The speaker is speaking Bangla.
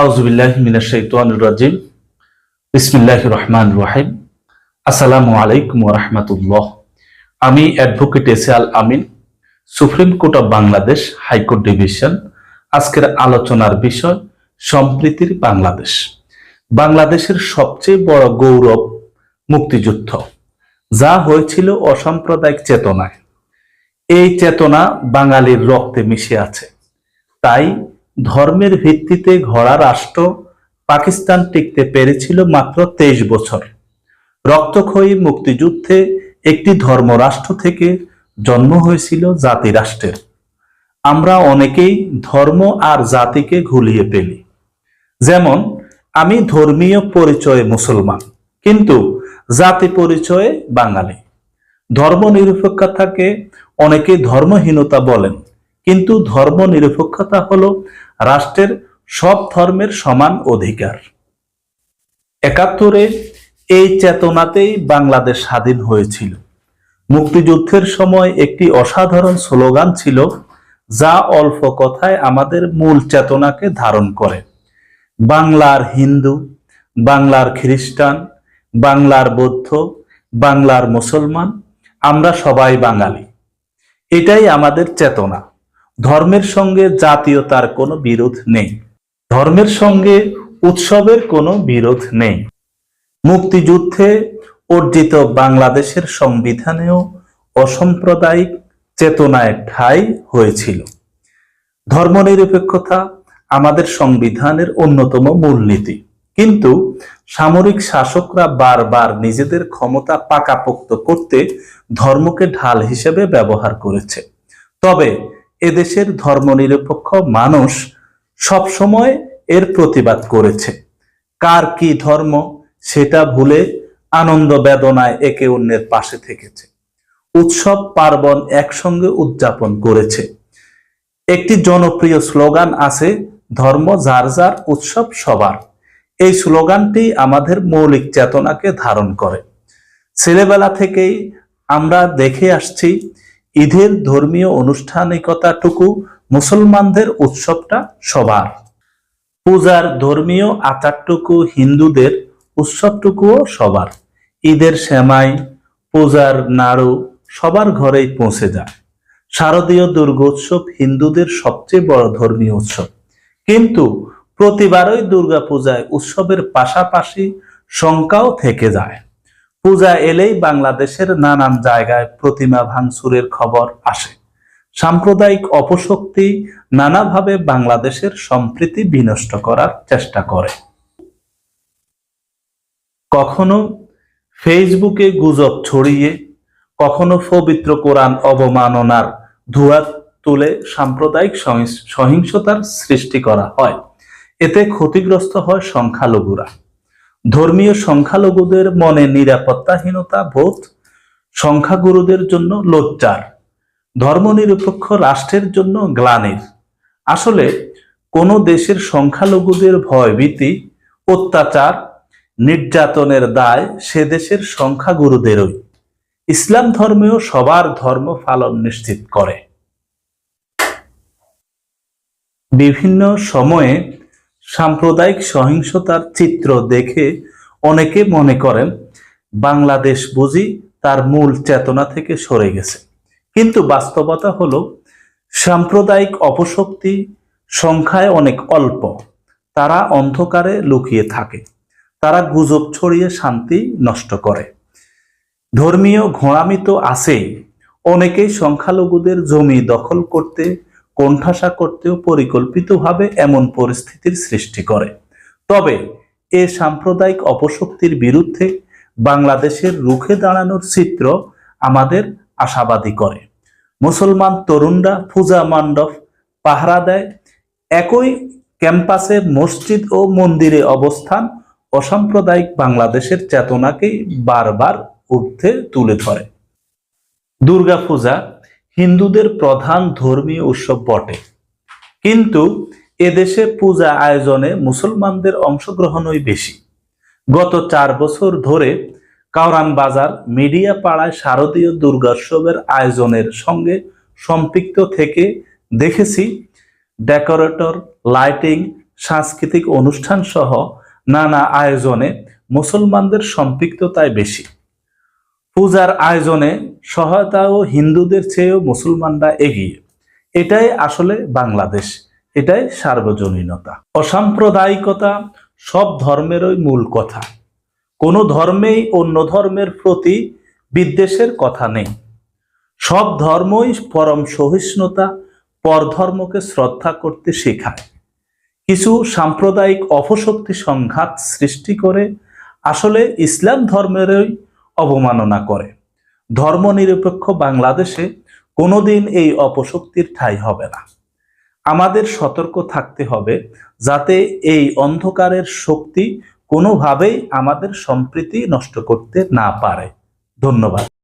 আউজুবিল্লাহ মিনাশাইতানির রাজিম। বিসমিল্লাহির রহমান রহিম। আসসালামু আলাইকুম ওয়া আমি advocate Amin, supreme court of Bangladesh high court division. আজকের আলোচনার বিষয়, সম্প্রীতির বাংলাদেশ। বাংলাদেশের সবচেয়ে বড় গৌরব মুক্তিযুদ্ধ, যা হয়েছিল অসাম্প্রদায়িক চেতনায়। এই চেতনা বাঙালির রক্তে মিশে আছে। তাই ধর্মের ভিত্তিতে ঘোড়া রাষ্ট্র পাকিস্তান টিকতে পেরেছিল মাত্র তেইশ বছর। রক্তক্ষয়ী মুক্তিযুদ্ধে একটি ধর্মরাষ্ট্র থেকে জন্ম হয়েছিল জাতি রাষ্ট্রের আমরা অনেকেই ধর্ম আর জাতিকে ঘুলিয়ে ফেলি। যেমন, আমি ধর্মীয় পরিচয়ে মুসলমান, কিন্তু জাতি পরিচয়ে বাঙালি। ধর্ম নিরপেক্ষতাকে অনেকে ধর্মহীনতা বলেন, কিন্তু ধর্ম নিরপেক্ষতা হলো রাষ্ট্রের সব ধর্মের সমান অধিকার। একাত্তরে এই চেতনাতেই বাংলাদেশ স্বাধীন হয়েছিল। মুক্তিযুদ্ধের সময় একটি অসাধারণ স্লোগান ছিল, যা অল্প কথায় আমাদের মূল চেতনাকে ধারণ করে। বাংলার হিন্দু, বাংলার খ্রিস্টান, বাংলার বৌদ্ধ, বাংলার মুসলমান, আমরা সবাই বাঙালি। এটাই আমাদের চেতনা। ধর্মের সঙ্গে জাতীয়তার কোনো বিরোধ নেই। ধর্মের সঙ্গে উৎসবের কোনো বিরোধ নেই। মুক্তিযুদ্ধে অর্জিত বাংলাদেশের সংবিধানেও অসাম্প্রদায়িক চেতনায় ঠাই হয়েছিল। ধর্মনিরপেক্ষতা আমাদের সংবিধানের অন্যতম মূলনীতি। কিন্তু সামরিক শাসকরা বারবার নিজেদের ক্ষমতা পাকাপোক্ত করতে ধর্মকে ঢাল হিসেবে ব্যবহার করেছে। তবে এদেশের ধর্মনিরপেক্ষ মানুষ সবসময় এর প্রতিবাদ করেছে। কার কি ধর্ম, সেটা ভুলে আনন্দ বেদনায় একে অন্যের পাশে থেকেছে। উৎসব পার্বণ একসঙ্গে উদযাপন করেছে। একটি জনপ্রিয় স্লোগান আছে, ধর্ম যার যার, উৎসব সবার। এই স্লোগানটি আমাদের মৌলিক চেতনাকে ধারণ করে। ছেলেবেলা থেকেই আমরা দেখে আসছি ঈদের ধর্মীয় আনুষ্ঠানিকতাটুকু মুসলমানদের উৎসবটা সবার। পূজার ধর্মীয় আচারটুকু হিন্দুদের উৎসবটুকুও সবার। ঈদের সেমাই, পূজার নাড়ু সবার ঘরেই পৌঁছে যায়। শারদীয় দুর্গোৎসব হিন্দুদের সবচেয়ে বড় ধর্মীয় উৎসব। কিন্তু প্রতিবারই দুর্গা পূজায় উৎসবের পাশাপাশি শঙ্কাও থেকে যায়। পূজা এলেই বাংলাদেশের নানান জায়গায় প্রতিমা ভাঙচুরের খবর আসে। সাম্প্রদায়িক অপশক্তি নানাভাবে বাংলাদেশের সম্প্রীতি বিনষ্ট করার চেষ্টা করে। কখনো ফেসবুকে গুজব ছড়িয়ে, কখনো পবিত্র কোরআন অবমাননার ধোঁয়া তুলে সাম্প্রদায়িক সহিংসতার সৃষ্টি করা হয়। এতে ক্ষতিগ্রস্ত হয় সংখ্যালঘুরা। ধর্মীয় সংখ্যালঘুদের মনে নিরাপত্তাহীনতা বোধ, সংখ্যাগুরুদের জন্য লজ্জার, ধর্মনিরপেক্ষ রাষ্ট্রের জন্য গ্লানির। আসলে কোন দেশের সংখ্যালঘুদের ভয়ভীতি, অত্যাচার, নির্যাতনের দায় সে দেশের সংখ্যাগুরুদেরই। ইসলাম ধর্মেও সবার ধর্ম পালন নিশ্চিত করে। বিভিন্ন সময়ে সাম্প্রদায়িক সহিংসতার চিত্র দেখে অনেকে মনে করেন বাংলাদেশ বুঝি তার মূল চেতনা থেকে সরে গেছে। কিন্তু বাস্তবতা হলো, সাম্প্রদায়িক অপশক্তি সংখ্যায় অনেক অল্প। তারা অন্ধকারে লুকিয়ে থাকে। তারা গুজব ছড়িয়ে শান্তি নষ্ট করে। ধর্মীয় ঘোড়ামি তো আছেই। অনেকেই সংখ্যালঘুদের জমি দখল করতে কোণঠাসা করতেও পরিকল্পিতভাবে এমন পরিস্থিতির সৃষ্টি করে। তবে এ সাম্প্রদায়িক অপশক্তির বিরুদ্ধে বাংলাদেশের রুখে দাঁড়ানোর চিত্র আমাদের আশাবাদী করে। মুসলমান তরুণরা পূজা মণ্ডপ পাহারা দেয়। একই ক্যাম্পাসে মসজিদ ও মন্দিরে অবস্থান অসাম্প্রদায়িক বাংলাদেশের চেতনাকেই বারবার ঊর্ধ্বে তুলে ধরে। দুর্গাপূজা হিন্দুদের প্রধান ধর্মীয় উৎসব বটে। কিন্তু এদেশে পূজা আয়োজনে মুসলমানদের অংশগ্রহণই বেশি। গত চার বছর ধরে কাউরান বাজার মিডিয়া পাড়ায় শারদীয় দুর্গোৎসবের আয়োজনের সঙ্গে সম্পৃক্ত থেকে দেখেছি ডেকোরেটর, লাইটিং, সাংস্কৃতিক অনুষ্ঠান সহ নানা আয়োজনে মুসলমানদের সম্পৃক্ততায় বেশি। পূজার আয়োজনে সহায়তাও হিন্দুদের চেয়েও মুসলমানরা এগিয়ে। এটাই আসলে বাংলাদেশ। এটাই সার্বজনীনতা। অসাম্প্রদায়িকতা সব ধর্মেরই মূল কথা। কোনো ধর্মেই অন্য ধর্মের প্রতি বিদ্বেষের কথা নেই। সব ধর্মই পরম সহিষ্ণুতা পরধর্মকে শ্রদ্ধা করতে শেখায়। কিছু সাম্প্রদায়িক অপশক্তি সংঘাত সৃষ্টি করে আসলে ইসলাম ধর্মেরই অবমাননা করে। ধর্মনিরপেক্ষ বাংলাদেশে কোনোদিন এই অপশক্তির ঠাঁই হবে না। আমাদের সতর্ক থাকতে হবে যাতে এই অন্ধকারের শক্তি কোনোভাবেই আমাদের সম্প্রীতি নষ্ট করতে না পারে। ধন্যবাদ।